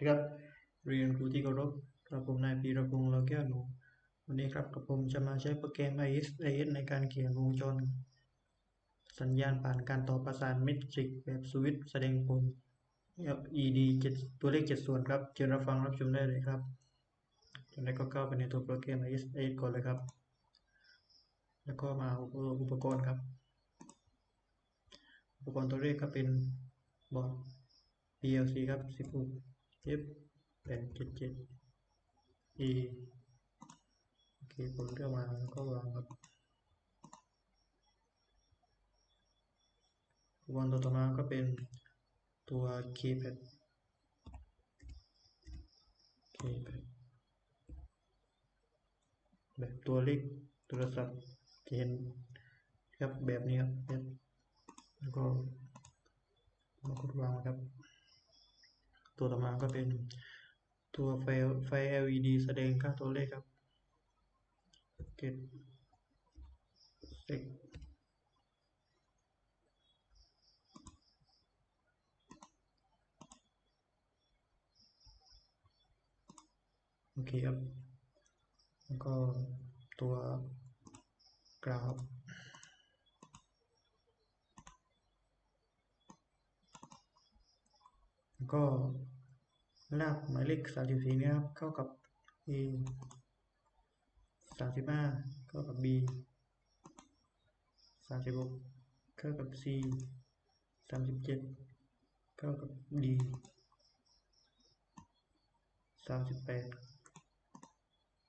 ครับเรียนครูที่เคารพกระผมนายปีระพงษ์เราแก้วหนูวันนี้ครับกระผมจะมาใช้โปรแกรม ISIS ในการเขียนวงจร สัญญาณผ่านการต่อประสานเมตริกแบบสวิตช์แสดงผล ED 7ตัวเลข 7 ส่วนครับเชิญรับฟังรับชมได้เลยครับจากนั้นก็เข้าไปในตัวโปรแกรม ISIS ก่อนเลยครับ แล้วก็มาอุปกรณ์ครับ อุปกรณ์ตัวเลขก็เป็นบอร์ด PLC ครับ16 F 877 E โอเคผมเลือกมาแล้วก็วางครับอุปกรณ์ตัวต่อมาก็เป็นตัว keypad keypad แบบตัวเลขโทรศัพท์จะเห็นครับแบบนี้ครับแบบแล้วก็มากดวางครับ ตัวต่อมาก็เป็นตัวไฟไฟ LED แสดงค่าตัวเลขครับ get sec โอเคครับ แล้วก็ตัวกราฟ แล้ว ก็ลากหมายเลขสามสิบสี่นี้ครับ เข้ากับ A สามสิบห้าเข้ากับ B สามสิบหกเข้ากับ C สามสิบเจ็ดเข้ากับ D สามสิบแปด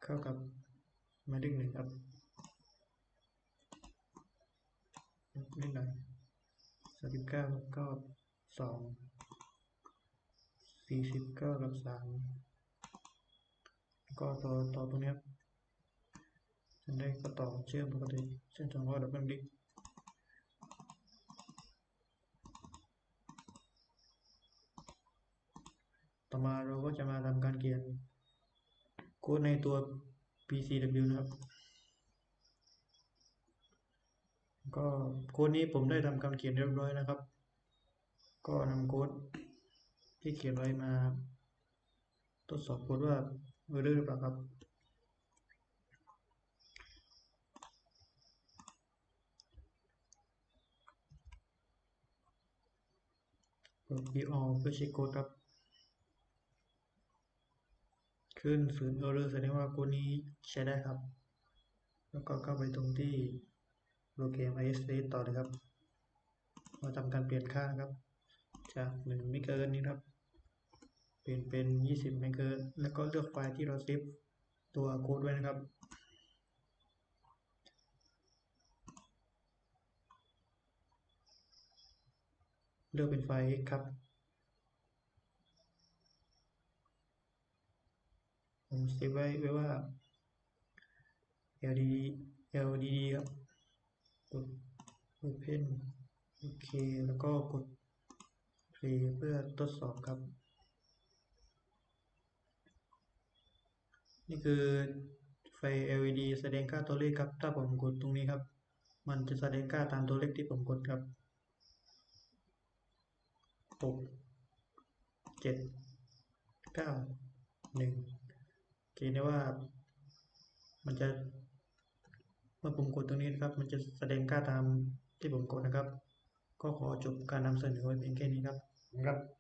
เข้ากับหมายเลขหนึ่งครับเลขหนสามสิบเก้าเข้ากับสอง สี่สิบเก้ากับสามก็ต่อต่อตรงนี้ครับฉันได้ก็ต่อเชื่อมปกติเส้นสองร้อดับเบิลดิกต่อมาเราก็จะมาทำการเขียนโค้ดในตัว PCW นะครับ ก็โค้ดนี้ผมได้ทำการเขียนเรียบร้อยนะครับ ก็นำโค้ด ที่เขียนไว้มา ทดสอบโค้ดว่าเออร์หรือเปล่าครับเปิด VO เพื่อเช็คโค้ดครับ ขึ้นศูนย์เออร์แสดงว่าโค้ดนี้ใช้ได้ครับ แล้วก็เข้าไปตรงที่โปรแกรม ISS ต่อเลยครับ มาทำการเปลี่ยนค่าครับ จากหนึ่งไม่เกินนี้ครับ ปลี่ยนเป็นยี่สิบไมเกินแล้วก็เลือกไฟล์ที่เราเซฟตัวโค้ดไว้นะครับ เลือกเป็นไฟล์ x ครับผมเซฟไว้ไว้ว่า ld ldd ครับ กด open โอเค แล้วก็กด play เพื่อทดสอบครับ นี่คือไฟ LED แสดงค่าตัวเลขครับ ถ้าผมกดตรงนี้ครับ มันจะแสดงค่าตามตัวเลขที่ผมกดครับหกเจ็ดเก้าหนึ่งเกณฑ์ได้ว่า มันจะ เมื่อผมกดตรงนี้นะครับ มันจะแสดงค่าตามที่ผมกดนะครับ ก็ขอจบการนำเสนอไว้เพียงแค่นี้ครับครับ